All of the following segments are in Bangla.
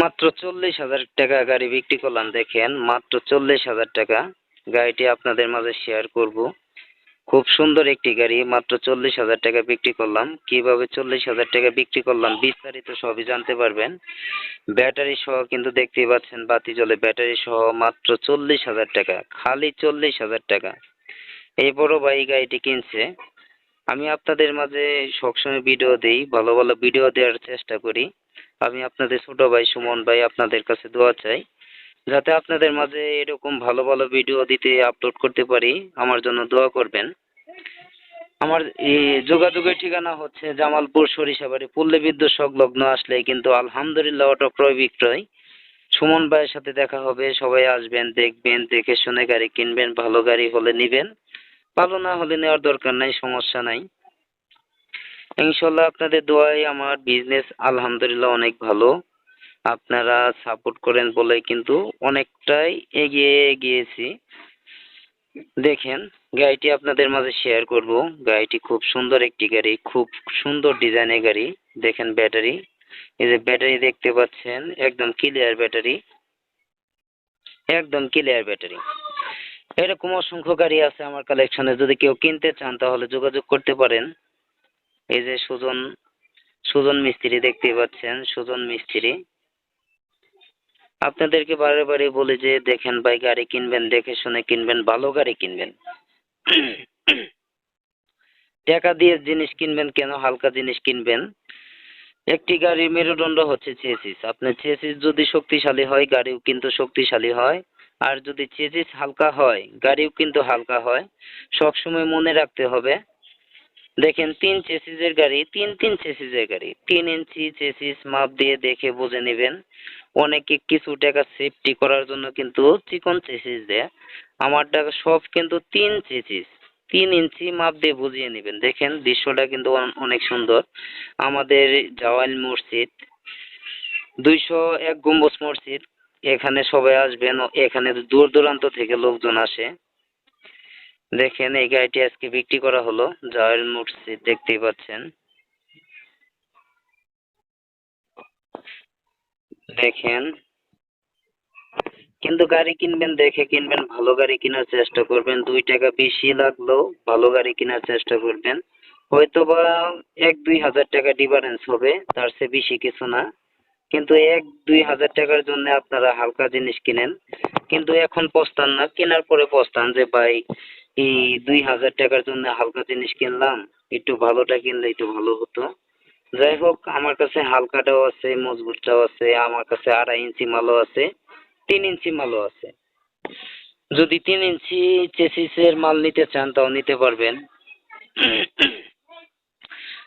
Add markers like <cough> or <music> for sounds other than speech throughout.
মাত্র চল্লিশ হাজার টাকা গাড়ি বিক্রি করলাম, দেখেন, মাত্র চল্লিশ হাজার টাকা। গাড়িটি আপনাদের মাঝে শেয়ার করব। খুব সুন্দর একটি গাড়ি, মাত্র চল্লিশ হাজার টাকা বিক্রি করলাম। কীভাবে চল্লিশ হাজার টাকা বিক্রি করলাম, বিস্তারিত সবই জানতে পারবেন। ব্যাটারি সহ কিন্তু দেখতেই পাচ্ছেন, বাতি জ্বলে ব্যাটারি সহ মাত্র চল্লিশ হাজার টাকা, খালি চল্লিশ হাজার টাকা। এই বড় ভাই গাড়িটি কিনছে। আমি আপনাদের মাঝে সবসময় ভিডিও দিই, ভালো ভালো ভিডিও দেওয়ার চেষ্টা করি। আমি আপনাদের ছোট ভাই সুমন ভাই আপনাদের কাছে দোয়া চাই, যাতে আপনাদের মাঝে এরকম ভালো ভালো ভিডিও দিতে আপলোড করতে পারি। আমার জন্য দোয়া করবেন। আমার যোগাযোগের ঠিকানা হচ্ছে জামালপুর সরিষাবাড়ি পল্লী বিদ্যুৎ সংলগ্ন আসলে কিন্তু আলহামদুলিল্লাহ অটো ক্রয় বিক্রয়। সুমন ভাইয়ের সাথে দেখা হবে, সবাই আসবেন, দেখবেন, দেখে শুনে গাড়ি কিনবেন, ভালো গাড়ি হলে নেবেন। ভালো না হলে নেওয়ার দরকার নাই, সমস্যা নাই। ইনশাল্লাহ আপনাদের দোয়ায় আমার বিজনেস আলহামদুলিল্লাহ অনেক ভালো। আপনারা সাপোর্ট করেন বলে কিন্তু অনেকটাই এগিয়ে গিয়েছি। দেখেন, গাড়িটি আপনাদের মাঝে শেয়ার করব। গাড়িটি খুব সুন্দর একটি গাড়ি, খুব সুন্দর ডিজাইনের গাড়ি। দেখেন ব্যাটারি এই যে ব্যাটারি দেখতে পাচ্ছেন, একদম ক্লিয়ার ব্যাটারি একদম ক্লিয়ার ব্যাটারি এরকম অসংখ্য গাড়ি আছে আমার কালেকশনে যদি কেউ কিনতে চান তাহলে যোগাযোগ করতে পারেন। এই যে সুজন সুজন মিস্ত্রি দেখতে পাচ্ছেন, সুজন মিস্ত্রি। আপনাদেরকে বারে বারে বলি যে, দেখেন ভাই, গাড়ি কিনবেন, দেখে শুনে কিনবেন, ভালো গাড়ি কিনবেন। টাকা দিয়ে জিনিস কিনবেন কেন? হালকা জিনিস কিনবেন। একটি গাড়ির মেরুদণ্ড হচ্ছে চেসিস আপনার চেসিস যদি শক্তিশালী হয়, গাড়িও কিন্তু শক্তিশালী হয়। আর যদি চেসিস হালকা হয়, গাড়িও কিন্তু হালকা হয়। সবসময় মনে রাখতে হবে দেখেন, তিন চেসিসের গাড়ি, তিন তিন চেসিসের গাড়ি। তিন ইঞ্চি চেসিস মাপ দিয়ে দেখে বুঝে নেবেন। অনেকে কিছু টাকা সেফটি করার জন্য কিন্তু চিকন চেসিস দেয়। আমার টাকা সব কিন্তু তিন চেসিস। তিন ইঞ্চি মাপ দিয়ে বুঝিয়ে নেবেন। দেখেন, দৃশ্যটা কিন্তু অনেক সুন্দর। আমাদের জাওয়াল মসজিদ, দুইশো এক গম্বুজ মসজিদ। এখানে সবাই আসবেন। এখানে দূর দূরান্ত থেকে লোকজন আসে। দেখেন, এই গাড়িটি আজকে বিক্রি করা হলো জাওয়াল মসজিদ দেখতেই পাচ্ছেন। দেখেন, কিন্তু গাড়ি কিনবেন, দেখে কিনবেন, ভালো গাড়ি কেনার চেষ্টা করবেন। দুই টাকা বেশি লাগলেও ভালো গাড়ি কেনার চেষ্টা করবেন। হয়তো বা এক দুই হাজার টাকা ডিফারেন্স হবে, তার চেয়ে বেশি কিছু না। কিন্তু এক দুই হাজার টাকার জন্য আপনারা হালকা জিনিস কিনেন। কিন্তু এখন পস্তান না, কেনার পরে পস্তান যে, ভাই এই দুই হাজার টাকার জন্য হালকা জিনিস কিনলাম, একটু ভালোটা কিনলে একটু ভালো হতো। যাই হোক, আমার কাছে হালকাটাও আছে, মজবুতটাও আছে, আমার কাছে আড়াই ইঞ্চি মালও আছে, তিন ইঞ্চি মালও আছে। যদি তিন ইঞ্চি চেসিসের মাল নিতে চান, তাও নিতে পারবেন।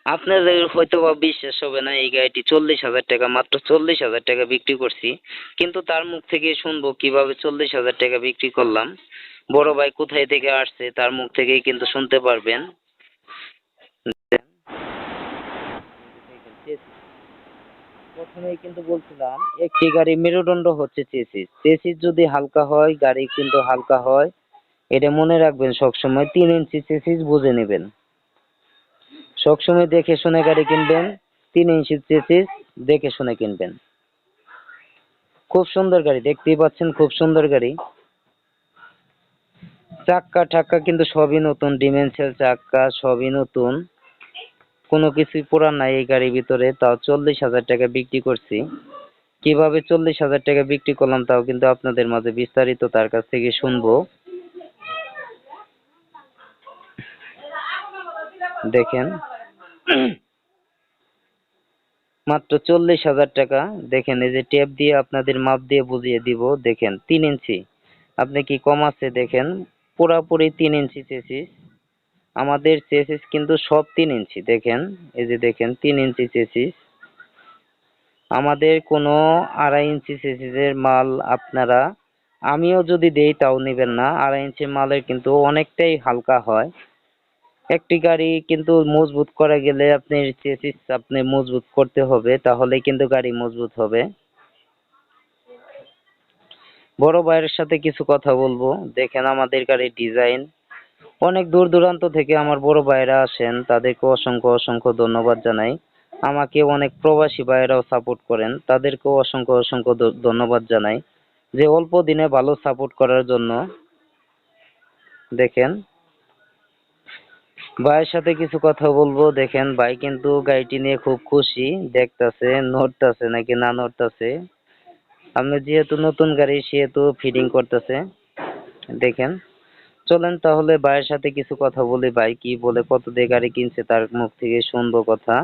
আপনাদের হয়তো বা বিশ্বাস হবে না, এই গাড়িটি চল্লিশ হাজার টাকা, মাত্র চল্লিশ হাজার টাকা বিক্রি করছি। কিন্তু তার মুখ থেকে শুনব কীভাবে চল্লিশ হাজার টাকা বিক্রি করলাম। বড় ভাই কোথায় থেকে আসছে তার মুখ থেকেই কিন্তু শুনতে পারবেন। প্রথমেই কিন্তু বলছিলাম, একটি গাড়ি মেরুদণ্ড হচ্ছে চেসিস। চেসিস যদি হালকা হয়, গাড়ি কিন্তু হালকা হয়। এটা মনে রাখবেন সবসময়, তিন ইঞ্চি চেসিস বুঝে নেবেন। সবসময় দেখে শুনে গাড়ি কিনবেন, তিন ইঞ্চি চেসিস দেখে শুনে কিনবেন। খুব সুন্দর গাড়ি, দেখতেই পাচ্ছেন খুব সুন্দর গাড়ি। চাক্কা ঠাক্কা কিন্তু সবই নতুন ডিমেনশিয়াল চাক্কা, সবই নতুন। কোনো কিছুই পুরান নাই এই গাড়ির ভিতরে, তাও চল্লিশ হাজার টাকা বিক্রি করছি। কীভাবে চল্লিশ হাজার টাকা বিক্রি করলাম তাও কিন্তু আপনাদের মাঝে বিস্তারিত তার কাছ থেকে শুনব। দেখেন। মাত্র চল্লিশ হাজার টাকা। দেখেন, এই যে টেপ দিয়ে আপনাদের মাপ দিয়ে বুঝিয়ে দিব। দেখেন, তিন ইঞ্চি। আপনি কি কম আছে দেখেন? পুরাপুরি তিন ইঞ্চি চেসিস আমাদের চেসিস কিন্তু সব তিন ইঞ্চি, দেখেন, এই যে দেখেন, তিন ইঞ্চি চেসিস আমাদের কোনো আড়াই ইঞ্চি চেসিসের মাল আপনারা, আমিও যদি দেই তাও নেবেন না, আড়াই ইঞ্চি মালের কিন্তু অনেকটাই হালকা হয়। একটি গাড়ি কিন্তু মজবুত করা গেলে আপনি চেসিস আপনি মজবুত করতে হবে, তাহলে কিন্তু গাড়ি মজবুত হবে। বড় ভাইয়ের সাথে কিছু কথা বলব। দেখেন আমাদের গাড়ির ডিজাইন অনেক দূর দূরান্ত থেকে আমার বড় ভাইয়েরা আসেন, তাদেরকে অসংখ্য অসংখ্য ধন্যবাদ জানাই। আমাকে অনেক প্রবাসী ভাইয়েরাও সাপোর্ট করেন তাদেরকেও অসংখ্য অসংখ্য ধন্যবাদ জানাই যে অল্প দিনে ভালো সাপোর্ট করার জন্য। দেখেন, ভাইয়ের সাথে কিছু কথা বলব। দেখেন, ভাই কিন্তু গাড়িটি নিয়ে খুব খুশি, দেখতাছে, নড়তাছে নাকি না নড়তাছে। আপনি যেহেতু নতুন গাড়ি সেহেতু ফিটিং করতেছে। দেখেন। চলেন তাহলে ভাইয়ের সাথে কিছু কথা বলি। ভাই কি বলে কত দিয়ে গাড়ি কিনছে তার মুখ থেকে শুনব কথা।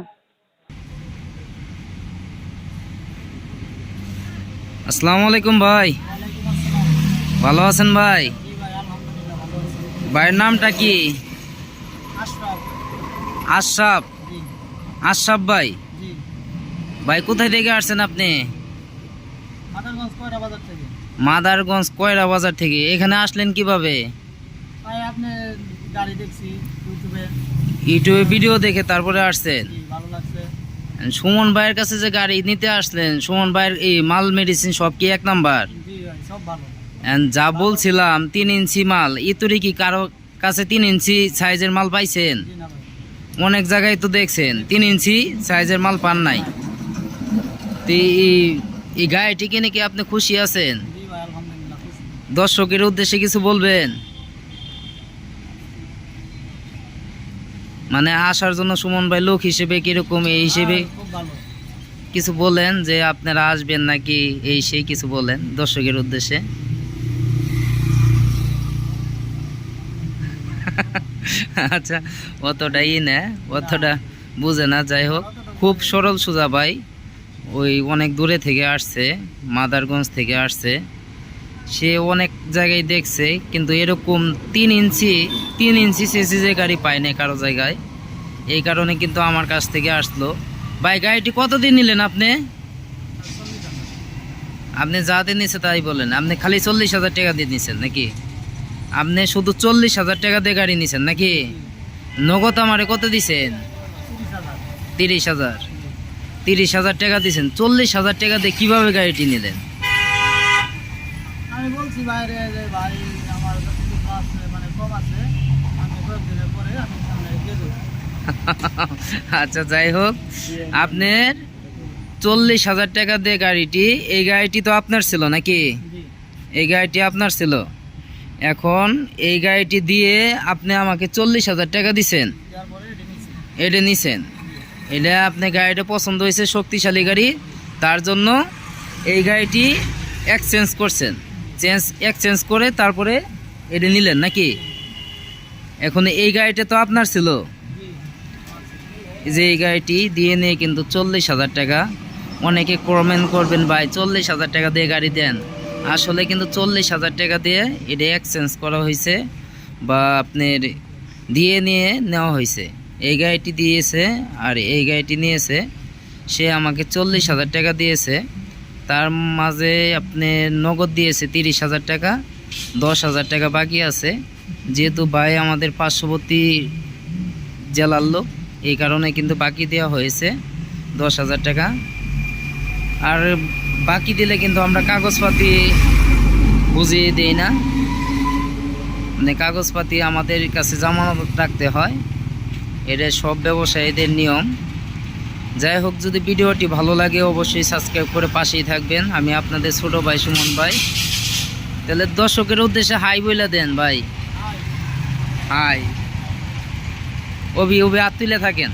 আসসালামু আলাইকুম ভাই। ভালো আছেন ভাই? ভাইয়ের নামটা কি? আশরাফ। আশরাফ। ভাই। ভাই কোথায় থেকে আসছেন আপনি? মাদারগঞ্জ কয়টা বাজার থেকে? কয়রা বাজার থেকে। এখানে আসলেন কীভাবে? ইউটিউবে। ভিডিও দেখে তারপরে আসছেন? সুমন ভাইয়ের কাছে যে গাড়ি নিতে আসলেন সুমন ভাইয়ের এই মাল মেডিসিন সব কি এক নাম্বার? যা বলছিলাম তিন ইঞ্চি মাল। ইতুরি কি কারও কাছে তিন ইঞ্চি সাইজের মাল পাইছেন? অনেক জায়গায় তো দেখছেন তিন ইঞ্চি সাইজের মাল পান নাই। এই- গাড়িটি কিনে কি আপনি খুশি আছেন? দর্শকের উদ্দেশ্যে কিছু বলবেন? মানে আসার জন্য সুমন ভাই লোক হিসেবে কীরকম এই হিসেবে? কিছু বলেন যে আপনারা আসবেন নাকি এই সেই কিছু বলেন দর্শকের উদ্দেশ্যে। আচ্ছা অতটাই না অতটা বুঝে না যাই হোক। খুব সরল সোজা ভাই। ওই অনেক দূরে থেকে আসছে, মাদারগঞ্জ থেকে আসছে। সে অনেক জায়গায় দেখছে, কিন্তু এরকম তিন ইঞ্চি তিন ইঞ্চি যে গাড়ি পায় না কারও জায়গায়। এই কারণে কিন্তু আমার কাছ থেকে আসলো। ভাই, গাড়িটি কতদিন নিলেন আপনি? আপনি যা যাতে নিছে তাই বলেন। আপনি খালি চল্লিশ হাজার টাকা দিয়ে নিছেন নাকি? আপনি শুধু চল্লিশ হাজার টাকা দিয়ে গাড়ি নিছেন নাকি? নগদ আমারে কত দিছেন? তিরিশ হাজার। তিরিশ হাজার টাকা দিছেন চল্লিশ হাজার টাকা দিয়ে কীভাবে গাড়িটি নিলেন? আমি বলছি বাইরে যে ভাই আমার মানে কম আছে আমি কয়েকদিনের পরে আমি সামনে দিয়ে দেবো <laughs> আচ্ছা যাই হোক আপনার চল্লিশ হাজার টাকা দিয়ে গাড়িটি এই গাড়িটি তো আপনার ছিল নাকি? এই গাড়িটি আপনার ছিল। এখন এই গাড়িটি দিয়ে আপনি আমাকে চল্লিশ হাজার টাকা দিছেন। পরে এটা নিছেন। এটা আপনি গাড়িটা পছন্দ হয়েছে, শক্তিশালী গাড়ি। তার জন্য এই গাড়িটি এক্সচেঞ্জ করছেন। চেঞ্জ এক্সচেঞ্জ করে তারপরে এটা নিলেন নাকি? এখন এই গাড়িটা তো আপনার ছিল। যে এই গাড়িটি দিয়ে নিয়ে কিন্তু চল্লিশ হাজার টাকা। অনেকে কমেন্ট করবেন, ভাই, চল্লিশ হাজার টাকা দিয়ে গাড়ি দেন। আসলে কিন্তু চল্লিশ হাজার টাকা দিয়ে এটা এক্সচেঞ্জ করা হয়েছে বা আপনার দিয়ে নিয়ে নেওয়া হয়েছে। এই গাড়িটি দিয়েছে আর এই গাড়িটি নিয়েছে। সে আমাকে চল্লিশ হাজার টাকা দিয়েছে। তার মাঝে আপনি নগদ দিয়েছে তিরিশ হাজার টাকা, দশ হাজার টাকা বাকি আছে। যেহেতু ভাই আমাদের পার্শ্ববর্তী জেলার লোক, এই কারণে কিন্তু বাকি দেওয়া হয়েছে দশ হাজার টাকা। আর বাকি দিলে কিন্তু আমরা কাগজপাতি বুঝিয়ে দিই না। মানে কাগজপাতি আমাদের কাছে জামানত রাখতে হয়। এটা সব ব্যবসায়ীদের নিয়ম। যাই হোক যদি ভিডিওটি ভালো লাগে অবশ্যই সাবস্ক্রাইব করে পাশেই থাকবেন। আমি আপনাদের ছোট ভাই সুমন ভাই। তাহলে দর্শকের উদ্দেশ্যে হাই বইলা দেন ভাই। হাই। অভি অভি তুলে থাকেন?